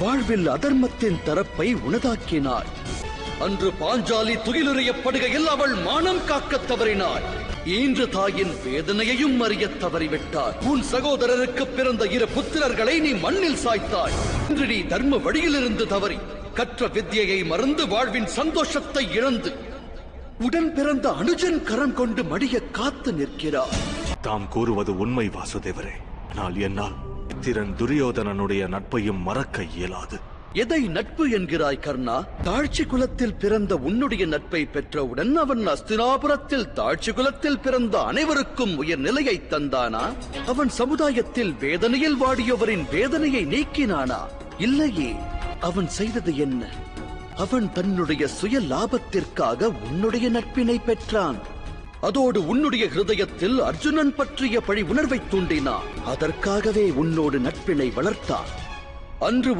வாழ்வில் அதர்மத்தின் தரப்பை உனதாக்கினாள் அன்று பாஞ்சாலி துகிலுறையப்படுகையில் அவள் மானம் காக்கத் தவறினாள். ஈன்று தாயின் வேதனையையும் அறியத் தவறிவிட்டார் உன் சகோதரருக்கு பிறந்த இரு புத்திரர்களை நீ மண்ணில் சாய்த்தாய். இன்று நீ தர்ம வழியிலிருந்து தவறி கற்ற வித்தியையை மறந்து வாழ்வின் சந்தோஷத்தை இழந்து உடன் பிறந்த அனுஜன் கரம் கொண்டு மடிய காத்து நிற்கிறார் தாம் கூறுவது உண்மை வாசுதேவரே. ஆனால் என்னால் திறன் துரியோதனனுடைய நட்பையும் மறக்க இயலாது. எதை நட்பு என்கிறாய் கர்ணா? தாழ்ச்சி குலத்தில் பிறந்த உன்னுடைய நட்பை பெற்றவுடன் அவன் அஸ்தினாபுரத்தில் தாழ்ச்சி குலத்தில் பிறந்த அனைவருக்கும் உயர் நிலையை தந்தானா? அவன் சமுதாயத்தில் வேதனையில் வாடியவரின் வேதனையை நீக்கினானா? இல்லையே அவன் செய்தது என்ன? அவன் தன்னுடைய சுய லாபத்திற்காக உன்னுடைய நட்பினை பெற்றான். அதோடு உன்னுடைய ஹிருதயத்தில் அர்ஜுனன் பற்றிய பழி உணர்வை தூண்டினான். அதற்காகவே உன்னோடு நட்பினை வளர்த்தான். அன்று